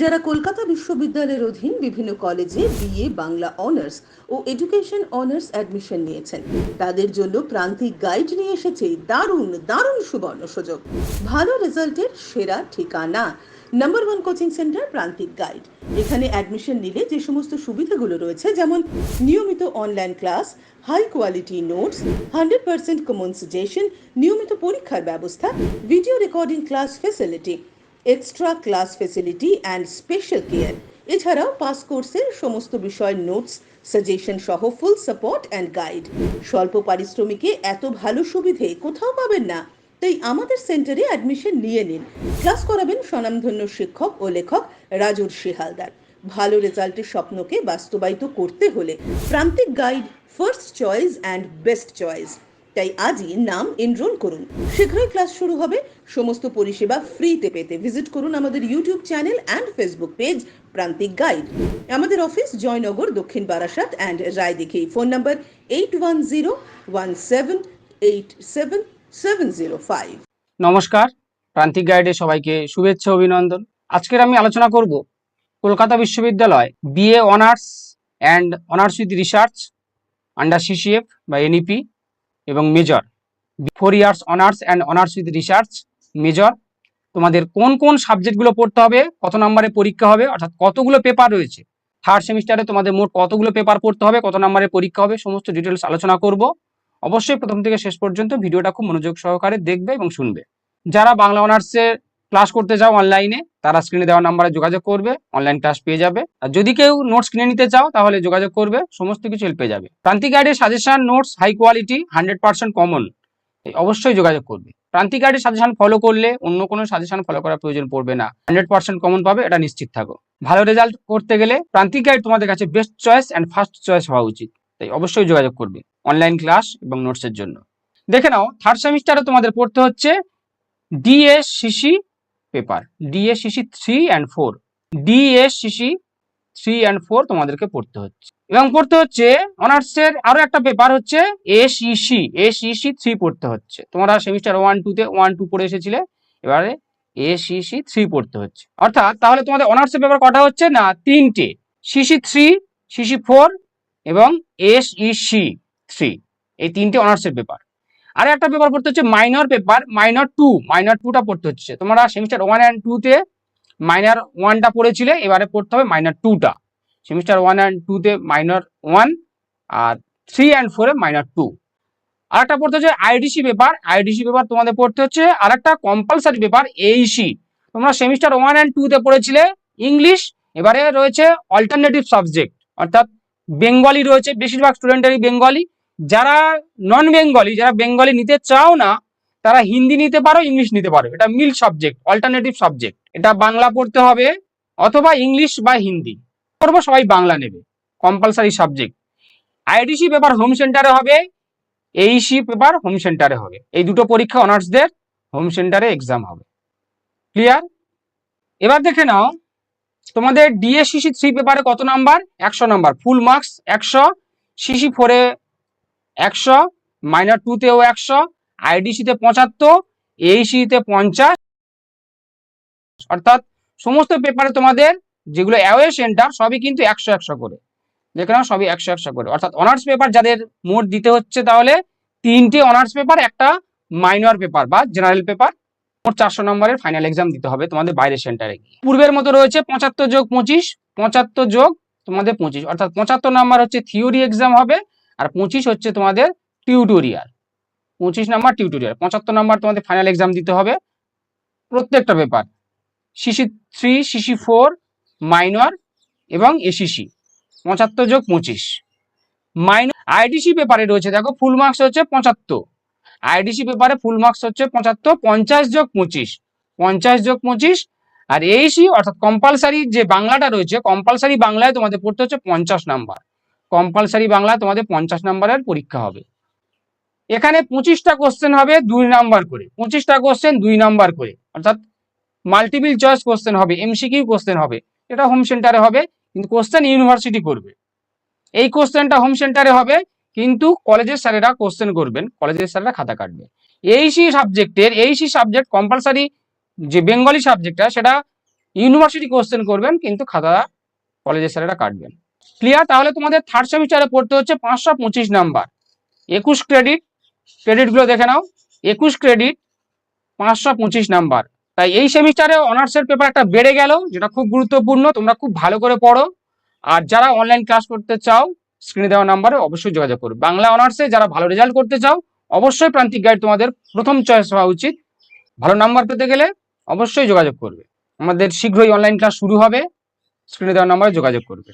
যারা কলকাতা বিশ্ববিদ্যালয়ের অধীন বিভিন্ন কলেজে বিএ, বাংলা অনার্স ও এডুকেশন অনার্স অ্যাডমিশন নিয়েছেন। তাদের জন্য প্রান্তিক গাইড নিয়ে এসেছে দারুণ দারুণ সুবর্ণ সুযোগ। ভালো রেজাল্টের সেরা ঠিকানা। Number one coaching centre Prantik guide. এখানে অ্যাডমিশন নিলে যে সমস্ত সুবিধাগুলো রয়েছে, যেমন নিয়মিত online class high quality notes hundred percent common suggestion নিয়মিত পরীক্ষার ব্যবস্থা video recording class facility extra class facility and special care এছাড়াও পাস কোর্সের সমস্ত বিষয় নোটস সাজেশন সহ ফুল সাপোর্ট অ্যান্ড গাইড স্বল্প পারিশ্রমিকে এত ভালো সুবিধে কোথাও পাবেন না, তাই আমাদের সেন্টারে অ্যাডমিশন নিয়ে নিন। ক্লাস করাবেন স্বনামধন্য শিক্ষক ও লেখক রাজুর শিহালদার। ভালো রেজাল্টের স্বপ্নকে বাস্তবায়িত করতে হলে Prantik guide first choice and best choice তাই আজই নাম এনরোল করুন। শীঘ্রই ক্লাস শুরু হবে। সমস্ত পরিষেবা ফ্রিতে পেতে ভিজিট করুন আমাদের YouTube channel and Facebook page Prantik guide আমাদের office Joynagar, Dakshin Barasat and Raidighi phone number eight one zero one seven eight seven seven zero five নমস্কার প্রান্তিক গাইডে সবাইকে শুভেচ্ছা, অভিনন্দন। আজকের আমি আলোচনা করব কলকাতা বিশ্ববিদ্যালয় BA honours and honours with research under CCF বা এনইপি এবং major four years honours and honours with research major তোমাদের কোন কোন সাবজেক্টগুলো পড়তে হবে, কত নম্বরে পরীক্ষা হবে, অর্থাৎ কতগুলো পেপার রয়েছে? থার্ড সেমিস্টারে তোমাদের মোট কতগুলো পেপার পড়তে হবে, কত নম্বরে পরীক্ষা হবে, সমস্ত ডিটেলস আলোচনা করব। অবশ্যই প্রথম থেকে শেষ পর্যন্ত ভিডিওটা খুব মনোযোগ সহকারে দেখবে এবং শুনবে। যারা বাংলা অনার্সে ক্লাস করতে চাও অনলাইনে তারা স্ক্রিনে দেওয়া নাম্বারে যোগাযোগ করবে অনলাইন ক্লাস পেয়ে যাবে। আর যদি কেউ নোটস কিনে নিতে চাও, তাহলে যোগাযোগ করবে, সমস্ত কিছু হেল্প পেয়ে যাবে। প্রান্তিক গাইডের suggestion notes high quality hundred percent common অবশ্যই যোগাযোগ করবে। প্রান্তিক গাইডের সাজেশন ফলো করলে অন্য কোনো সাজেশন ফলো করার প্রয়োজন পড়বে না। হান্ড্রেড পার্সেন্ট কমন পাবে, এটা নিশ্চিত থাকো। ভালো রেজাল্ট করতে গেলে প্রান্তিক গাইড তোমাদের কাছে best choice and first choice হওয়া উচিত। তাই অবশ্যই যোগাযোগ করবে অনলাইন ক্লাস এবং নোটসের জন্য। দেখে নাও থার্ড সেমিস্টারে তোমাদের পড়তে হচ্ছে DS CC paper DS CC three and four DS CC three and four তোমাদেরকে পড়তে হচ্ছে। এবং পড়তে হচ্ছে অনার্সের আরও একটা পেপার হচ্ছে S EC S EC three পড়তে হচ্ছে। তোমরা সেমিস্টার ওয়ান টুতে ওয়ান টু পড়ে এসেছিলে, এবারে এস ইসি থ্রি পড়তে হচ্ছে। অর্থাৎ তাহলে তোমাদের অনার্সের পেপার কটা হচ্ছে? না, তিনটে। সিসি থ্রি সিসি ফোর এবং এস ইসি থ্রি এই তিনটে অনার্সের পেপার আর একটা পেপার পড়তে হচ্ছে minor paper minor two minor টুটা পড়তে হচ্ছে। তোমরা সেমিস্টার ওয়ান অ্যান্ড টুতে মাইনর ওয়ানটা পড়েছিলে, এবারে পড়তে হবে মাইনর টুটা সেমিস্টার ওয়ান অ্যান্ড টুতে মাইনর ওয়ান আর থ্রি অ্যান্ড ফোরে মাইনর টু আর একটা পড়তে হচ্ছে আইডিসি পেপার আইডিসি পেপার তোমাদের পড়তে হচ্ছে আর একটা কম্পালসারি পেপার এইসি তোমরা সেমিস্টার ওয়ান অ্যান্ড টুতে পড়েছিলে ইংলিশ এবারে রয়েছে অল্টারনেটিভ সাবজেক্ট অর্থাৎ বেঙ্গলি রয়েছে, বেশিরভাগ স্টুডেন্টেরই বেঙ্গলি যারা নন বেঙ্গলি যারা বেঙ্গলি নিতে চাও না, তারা হিন্দি নিতে পারো ইংলিশ নিতে পারো। এটা মিল সাবজেক্ট অল্টারনেটিভ সাবজেক্ট এটা বাংলা পড়তে হবে, অথবা ইংলিশ বা হিন্দি। করব, সবাই বাংলা নেবে। Compulsory subject IDC paper home সেন্টারে হবে এইসি পেপার হোম সেন্টারে হবে। এই দুটো পরীক্ষা অনার্সদের হোম সেন্টারে এক্সাম হবে। ক্লিয়ার এবার দেখে নাও, তোমাদের ডিএসসিসি থ্রি পেপারে কত নাম্বার একশো নাম্বার ফুল মার্কস একশো সিসি ফোরে একশো মাইনার টুতেও একশো আইডিসিতে পঁচাত্তর এইসিতে পঞ্চাশ। অর্থাৎ সমস্ত পেপারে তোমাদের যেগুলো অ্যাওয়ে সেন্টার সবই কিন্তু একশো একশো করে। দেখে নাও, সবই একশো একশো করে। অর্থাৎ অনার্স পেপার যাদের মোট দিতে হচ্ছে তাহলে তিনটে অনার্স পেপার একটা মাইনর পেপার বা জেনারেল পেপার মোট চারশো নম্বরের ফাইনাল এক্সাম দিতে হবে তোমাদের বাইরের সেন্টারে গিয়ে। পূর্বের মতো রয়েছে পঁচাত্তর যোগ পঁচিশ, পঁচাত্তর যোগ তোমাদের পঁচিশ। অর্থাৎ পঁচাত্তর নাম্বার হচ্ছে থিওরি এক্সাম হবে। আর পঁচিশ হচ্ছে তোমাদের টিউটোরিয়াল পঁচিশ নাম্বার টিউটোরিয়াল পঁচাত্তর নাম্বার তোমাদের ফাইনাল এক্সাম দিতে হবে। প্রত্যেকটা paper CC three CC four minor এবং এসিসি পঁচাত্তর যোগ পঁচিশ। মাইনর আইডিসি পেপারে রয়েছে, দেখো ফুল মার্কস হচ্ছে পঁচাত্তর। আইডিসি পেপারে ফুল মার্কস হচ্ছে পঁচাত্তর, পঞ্চাশ যোগ পঁচিশ। পঞ্চাশ যোগ পঁচিশ, আর এইসি অর্থাৎ কম্পালসারি যে বাংলাটা রয়েছে কম্পালসারি বাংলায় তোমাদের পড়তে হচ্ছে পঞ্চাশ নাম্বার। কম্পালসারি বাংলায় তোমাদের পঞ্চাশ নাম্বারের পরীক্ষা হবে। এখানে পঁচিশটা কোশ্চেন হবে দুই নাম্বার করে। পঁচিশটা কোশ্চেন দুই নাম্বার করে। অর্থাৎ মাল্টিপল চয়েস কোশ্চেন হবে এমসিকিউ কোশ্চেন হবে। এটা হোম সেন্টারে হবে, কিন্তু কোশ্চেন ইউনিভার্সিটি করবে। এই কোশ্চেনটা হোম সেন্টারে হবে, কিন্তু কলেজের স্যারেরা কোশ্চেন করবেন কলেজের স্যারেরা খাতা কাটবে। এই সি সাবজেক্টের এই সি সাবজেক্ট কম্পালসারি যে বেঙ্গলি সাবজেক্টটা সেটা ইউনিভার্সিটি কোশ্চেন করবেন, কিন্তু খাতা কলেজের স্যারেরা কাটবেন। ক্লিয়ার তাহলে তোমাদের থার্ড সেমিস্টারে পড়তে হচ্ছে পাঁচশো পঁচিশ নাম্বার একুশ ক্রেডিট ক্রেডিটগুলো দেখে নাও। একুশ ক্রেডিট পাঁচশো পঁচিশ নাম্বার তাই এই সেমিস্টারে অনার্সের পেপার একটা বেড়ে গেল, যেটা খুব গুরুত্বপূর্ণ, তোমরা খুব ভালো করে পড়ো। আর যারা অনলাইন ক্লাস করতে চাও স্ক্রিনে দেওয়া নাম্বারে অবশ্যই যোগাযোগ করবে বাংলা অনার্সে যারা ভালো রেজাল্ট করতে চাও, অবশ্যই প্রান্তিক গাইড তোমাদের প্রথম চয়েস হওয়া উচিত। ভালো নাম্বার পেতে গেলে অবশ্যই যোগাযোগ করবে। আমাদের শীঘ্রই অনলাইন ক্লাস শুরু হবে। স্ক্রিনে দেওয়া নাম্বারে যোগাযোগ করবে।